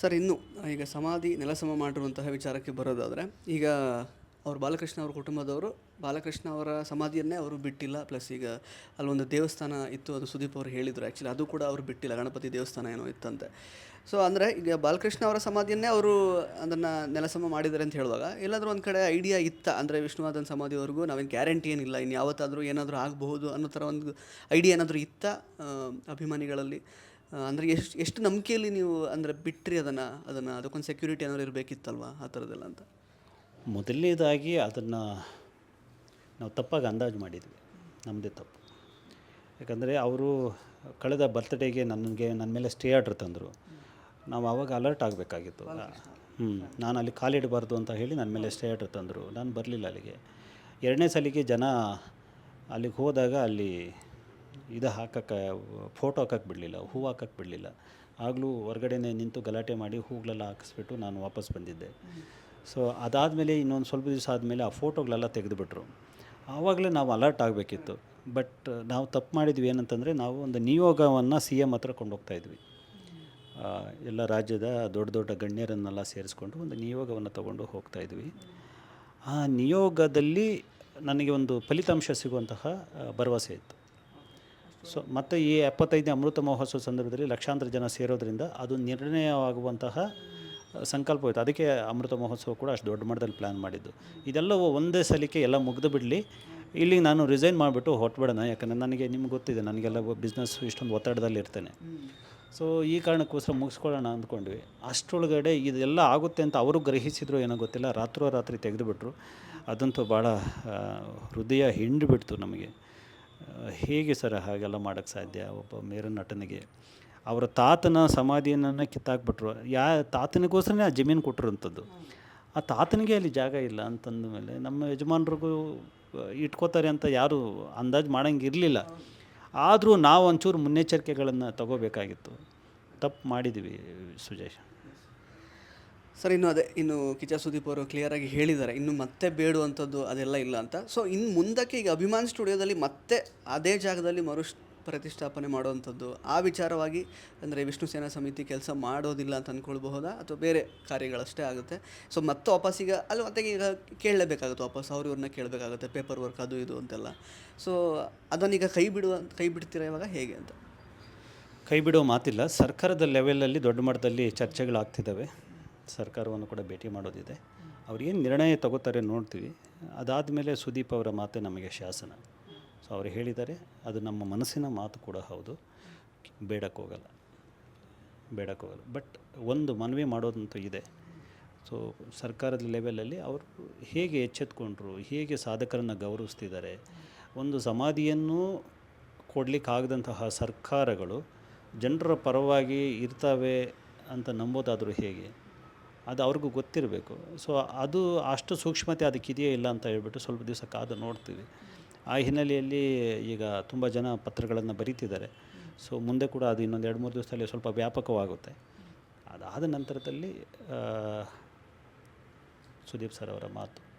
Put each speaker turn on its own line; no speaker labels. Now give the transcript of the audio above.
Sir, ಇನ್ನು ಈಗ ಸಮಾಧಿ, ನೆಲಸಮ ಮಾಡಿರುವಂತಹ ವಿಚಾರಕ್ಕೆ ಬರೋದಾದರೆ, ಈಗ ಅವರು ಬಾಲಕೃಷ್ಣ ಅವ್ರ ಕುಟುಂಬದವರು, ಬಾಲಕೃಷ್ಣ ಅವರ ಸಮಾಧಿಯನ್ನೇ ಅವರು ಬಿಟ್ಟಿಲ್ಲ, ಪ್ಲಸ್ ಈಗ ಅಲ್ಲೊಂದು ದೇವಸ್ಥಾನ ಇತ್ತು, ಅದು ಸುದೀಪ್ ಅವರು ಹೇಳಿದರು. ಆ್ಯಕ್ಚುಲಿ ಅದು ಕೂಡ ಅವರು ಬಿಟ್ಟಿಲ್ಲ, ಗಣಪತಿ ದೇವಸ್ಥಾನ ಏನೋ ಇತ್ತಂತೆ. ಸೊ ಅಂದರೆ, ಈಗ ಬಾಲಕೃಷ್ಣ ಅವರ ಸಮಾಧಿಯನ್ನೇ ಅವರು ಅದನ್ನು ನೆಲಸಮ ಮಾಡಿದ್ದಾರೆ ಅಂತ ಹೇಳುವಾಗ, ಎಲ್ಲಾದರೂ ಒಂದು ಕಡೆ ಐಡಿಯಾ ಇತ್ತ? ಅಂದರೆ, ವಿಷ್ಣುವರ್ಧನ್ ಸಮಾಧಿವರೆಗೂ ನಾವೇನು ಗ್ಯಾರಂಟಿ ಏನಿಲ್ಲ ಇನ್ನು ಯಾವತ್ತಾದರೂ ಏನಾದರೂ ಆಗಬಹುದು ಅನ್ನೋ ಥರ ಒಂದು ಐಡಿಯಾ ಏನಾದರೂ ಇತ್ತ ಅಭಿಮಾನಿಗಳಲ್ಲಿ? ಅಂದರೆ ಎಷ್ಟು ಎಷ್ಟು ನಂಬಿಕೆಯಲ್ಲಿ ನೀವು ಅಂದರೆ ಬಿಟ್ರಿ ಅದನ್ನು ಅದನ್ನು ಅದಕ್ಕೊಂದು ಸೆಕ್ಯೂರಿಟಿ ಏನಾದ್ರು ಇರಬೇಕಿತ್ತಲ್ವ ಆ ಥರದ್ದೆಲ್ಲ ಅಂತ?
ಮೊದಲನೇದಾಗಿ ಅದನ್ನು ನಾವು ತಪ್ಪಾಗಿ ಅಂದಾಜು ಮಾಡಿದ್ವಿ ನಮ್ಮದೇ ತಪ್ಪು. ಯಾಕಂದರೆ ಅವರು ಕಳೆದ ಬರ್ತ್ಡೇಗೆ ನನಗೆ ನನ್ನ ಮೇಲೆ ಸ್ಟೇ ಆರ್ಡ್ರ್ ತಂದರು. ನಾವು ಆವಾಗ ಅಲರ್ಟ್ ಆಗಬೇಕಾಗಿತ್ತು. ಹ್ಞೂ ನಾನು ಅಲ್ಲಿ ಕಾಲಿಡಬಾರ್ದು ಅಂತ ಹೇಳಿ ನನ್ನ ಮೇಲೆ ಸ್ಟೇ ಆರ್ಡ್ರ್ ತಂದರು. ನಾನು ಬರಲಿಲ್ಲ ಅಲ್ಲಿಗೆ. ಎರಡನೇ ಸಲಿಗೆ ಜನ ಅಲ್ಲಿಗೆ ಹೋದಾಗ ಅಲ್ಲಿ ಇದು ಹಾಕಕ್ಕೆ, ಫೋಟೋ ಹಾಕಕ್ಕೆ ಬಿಡಲಿಲ್ಲ, ಹೂ ಹಾಕಕ್ಕೆ ಬಿಡಲಿಲ್ಲ. ಆಗಲೂ ಹೊರಗಡೆನೇ ನಿಂತು ಗಲಾಟೆ ಮಾಡಿ ಹೂಗಳೆಲ್ಲ ಹಾಕಿಸ್ಬಿಟ್ಟು ನಾನು ವಾಪಸ್ ಬಂದಿದ್ದೆ. ಸೊ ಅದಾದಮೇಲೆ ಇನ್ನೊಂದು ಸ್ವಲ್ಪ ದಿವಸ ಆದಮೇಲೆ ಆ ಫೋಟೋಗಳೆಲ್ಲ ತೆಗೆದುಬಿಟ್ರು. ಆವಾಗಲೇ ನಾವು ಅಲರ್ಟ್ ಆಗಬೇಕಿತ್ತು. ಬಟ್ ನಾವು ತಪ್ಪು ಮಾಡಿದ್ವಿ ಏನಂತಂದರೆ ನಾವು ಒಂದು ನಿಯೋಗವನ್ನು ಸಿ ಎಂ ಹತ್ರ ಕೊಂಡೋಗ್ತಾಯಿದ್ವಿ ಎಲ್ಲ ರಾಜ್ಯದ ದೊಡ್ಡ ದೊಡ್ಡ ಗಣ್ಯರನ್ನೆಲ್ಲ ಸೇರಿಸ್ಕೊಂಡು ಒಂದು ನಿಯೋಗವನ್ನು ತಗೊಂಡು ಹೋಗ್ತಾ ಇದ್ವಿ. ಆ ನಿಯೋಗದಲ್ಲಿ ನನಗೆ ಒಂದು ಫಲಿತಾಂಶ ಸಿಗುವಂತಹ ಭರವಸೆ ಇತ್ತು. ಸೊ ಮತ್ತು ಈ ಎಪ್ಪತ್ತೈದನೇ ಅಮೃತ ಮಹೋತ್ಸವ ಸಂದರ್ಭದಲ್ಲಿ ಲಕ್ಷಾಂತರ ಜನ ಸೇರೋದ್ರಿಂದ ಅದು ನಿರ್ಣಯವಾಗುವಂತಹ ಸಂಕಲ್ಪ ಹೋಯ್ತು. ಅದಕ್ಕೆ ಅಮೃತ ಮಹೋತ್ಸವ ಕೂಡ ಅಷ್ಟು ದೊಡ್ಡ ಮಟ್ಟದಲ್ಲಿ ಪ್ಲ್ಯಾನ್ ಮಾಡಿದ್ದು. ಇದೆಲ್ಲವೂ ಒಂದೇ ಸಲಿಕೆ ಎಲ್ಲ ಮುಗಿದು ಬಿಡಲಿ. ಇಲ್ಲಿ ನಾನು ರಿಸೈನ್ ಮಾಡಿಬಿಟ್ಟು ಹೊಟ್ಬಿಡೋಣ ಯಾಕಂದರೆ ನನಗೆ ನಿಮ್ಗೆ ಗೊತ್ತಿದೆ ನನಗೆಲ್ಲ ಬಿಸ್ನೆಸ್ ಇಷ್ಟೊಂದು ಒತ್ತಡದಲ್ಲಿ ಇರ್ತೇನೆ. ಸೊ ಈ ಕಾರಣಕ್ಕೋಸ್ಕರ ಮುಗಿಸ್ಕೊಳ್ಳೋಣ ಅಂದ್ಕೊಂಡ್ವಿ. ಅಷ್ಟರೊಳಗಡೆ ಇದೆಲ್ಲ ಆಗುತ್ತೆ ಅಂತ ಅವರು ಗ್ರಹಿಸಿದ್ರು ಏನೋ ಗೊತ್ತಿಲ್ಲ. ರಾತ್ರೋ ರಾತ್ರಿ ತೆಗೆದುಬಿಟ್ರು. ಅದಂತೂ ಭಾಳ ಹೃದಯ ಹಿಂಡಿಬಿಡ್ತು ನಮಗೆ. ಹೇಗೆ ಸರ್ ಹಾಗೆಲ್ಲ ಮಾಡೋಕ್ಕೆ ಸಾಧ್ಯ? ಒಬ್ಬ ಮೇರು ನಟನಿಗೆ. ಅವರ ತಾತನ ಸಮಾಧಿಯನ್ನು ಕಿತ್ತಾಕ್ಬಿಟ್ರು. ಯಾ ತಾತನಿಗೋಸ್ಕರನೇ ಆ ಜಮೀನು ಕೊಟ್ಟಿರೋಂಥದ್ದು ಆ ತಾತನಿಗೆ ಅಲ್ಲಿ ಜಾಗ ಇಲ್ಲ ಅಂತಂದ ಮೇಲೆ ನಮ್ಮ ಯಜಮಾನ್ರಿಗೂ ಇಟ್ಕೋತಾರೆ ಅಂತ ಯಾರು ಅಂದಾಜು ಮಾಡೋಂಗಿರಲಿಲ್ಲ ಆದರೂ ನಾವು ಒಂಚೂರು ಮುನ್ನೆಚ್ಚರಿಕೆಗಳನ್ನು ತಗೋಬೇಕಾಗಿತ್ತು. ತಪ್ಪು ಮಾಡಿದ್ವಿ ಸುಜೇಶ್
ಸರ್, ಇನ್ನು ಅದೇ, ಇನ್ನು ಕಿಚ ಸುದೀಪ್ ಅವರು ಕ್ಲಿಯರಾಗಿ ಹೇಳಿದ್ದಾರೆ. ಇನ್ನು ಮತ್ತೆ ಬೇಡುವಂಥದ್ದು ಅದೆಲ್ಲ ಇಲ್ಲ ಅಂತ. ಸೊ ಇನ್ನು ಮುಂದಕ್ಕೆ ಈಗ ಅಭಿಮಾನ್ ಸ್ಟುಡಿಯೋದಲ್ಲಿ ಮತ್ತೆ ಅದೇ ಜಾಗದಲ್ಲಿ ಮರು ಪ್ರತಿಷ್ಠಾಪನೆ ಮಾಡುವಂಥದ್ದು, ಆ ವಿಚಾರವಾಗಿ ಅಂದರೆ ವಿಷ್ಣು ಸೇನಾ ಸಮಿತಿ ಕೆಲಸ ಮಾಡೋದಿಲ್ಲ ಅಂತ ಅಂದ್ಕೊಳ್ಬಹುದಾ ಅಥವಾ ಬೇರೆ ಕಾರ್ಯಗಳಷ್ಟೇ ಆಗುತ್ತೆ? ಸೊ ಮತ್ತೆ ವಾಪಸ್ ಈಗ, ಅಲ್ಲಿ, ಮತ್ತೆ ಈಗ ಕೇಳಲೇಬೇಕಾಗುತ್ತೆ, ವಾಪಸ್ ಅವ್ರು ಇವ್ರನ್ನ ಕೇಳಬೇಕಾಗುತ್ತೆ ಪೇಪರ್ ವರ್ಕ್ ಅದು ಇದು ಅಂತೆಲ್ಲ. ಸೊ ಅದನ್ನೀಗ ಕೈ ಬಿಡುವ, ಕೈ ಬಿಡ್ತೀರಾ ಇವಾಗ? ಹೇಗೆ ಅಂತ?
ಕೈ ಬಿಡೋ ಮಾತಿಲ್ಲ. ಸರ್ಕಾರದ ಲೆವೆಲಲ್ಲಿ ದೊಡ್ಡ ಮಟ್ಟದಲ್ಲಿ ಚರ್ಚೆಗಳಾಗ್ತಿದ್ದಾವೆ. ಸರ್ಕಾರವನ್ನು ಕೂಡ ಭೇಟಿ ಮಾಡೋದಿದೆ. ಅವ್ರು ಏನು ನಿರ್ಣಯ ತಗೋತಾರೆ ನೋಡ್ತೀವಿ. ಅದಾದ ಮೇಲೆ ಸುದೀಪ್ ಅವರ ಮಾತೆ ನಮಗೆ ಶಾಸನ. ಸೊ ಅವರು ಹೇಳಿದ್ದಾರೆ, ಅದು ನಮ್ಮ ಮನಸ್ಸಿನ ಮಾತು ಕೂಡ ಹೌದು. ಬೇಡಕ್ಕೋಗಲ್ಲ ಬೇಡಕ್ಕೋಗಲ್ಲ ಬಟ್ ಒಂದು ಮನವಿ ಮಾಡೋದಂತೂ ಇದೆ. ಸೊ ಸರ್ಕಾರದ ಲೆವೆಲಲ್ಲಿ ಅವರು ಹೇಗೆ ಎಚ್ಚೆತ್ಕೊಂಡ್ರು, ಹೇಗೆ ಸಾಧಕರನ್ನು ಗೌರವಿಸ್ತಿದ್ದಾರೆ, ಒಂದು ಸಮಾಧಿಯನ್ನು ಕೊಡಲಿಕ್ಕಾಗದಂತಹ ಸರ್ಕಾರಗಳು ಜನರ ಪರವಾಗಿ ಇರ್ತವೆ ಅಂತ ನಂಬೋದಾದರೂ ಹೇಗೆ? ಅದು ಅವ್ರಿಗೂ ಗೊತ್ತಿರಬೇಕು. ಸೊ ಅದು ಅಷ್ಟು ಸೂಕ್ಷ್ಮತೆ ಅದಕ್ಕಿದೆಯೇ ಇಲ್ಲ ಅಂತ ಹೇಳ್ಬಿಟ್ಟು ಸ್ವಲ್ಪ ದಿವಸ ಕಾದು ನೋಡ್ತೀವಿ. ಆ ಹಿನ್ನೆಲೆಯಲ್ಲಿ ಈಗ ತುಂಬ ಜನ ಪತ್ರಗಳನ್ನು ಬರೀತಿದ್ದಾರೆ. ಸೊ ಮುಂದೆ ಕೂಡ ಅದು ಇನ್ನೊಂದು ಎರಡು, ಮೂರು ದಿವಸದಲ್ಲಿ ಸ್ವಲ್ಪ ವ್ಯಾಪಕವಾಗುತ್ತೆ. ಅದಾದ ನಂತರದಲ್ಲಿ ಸುದೀಪ್ ಸರ್ ಅವರ ಮಾತು.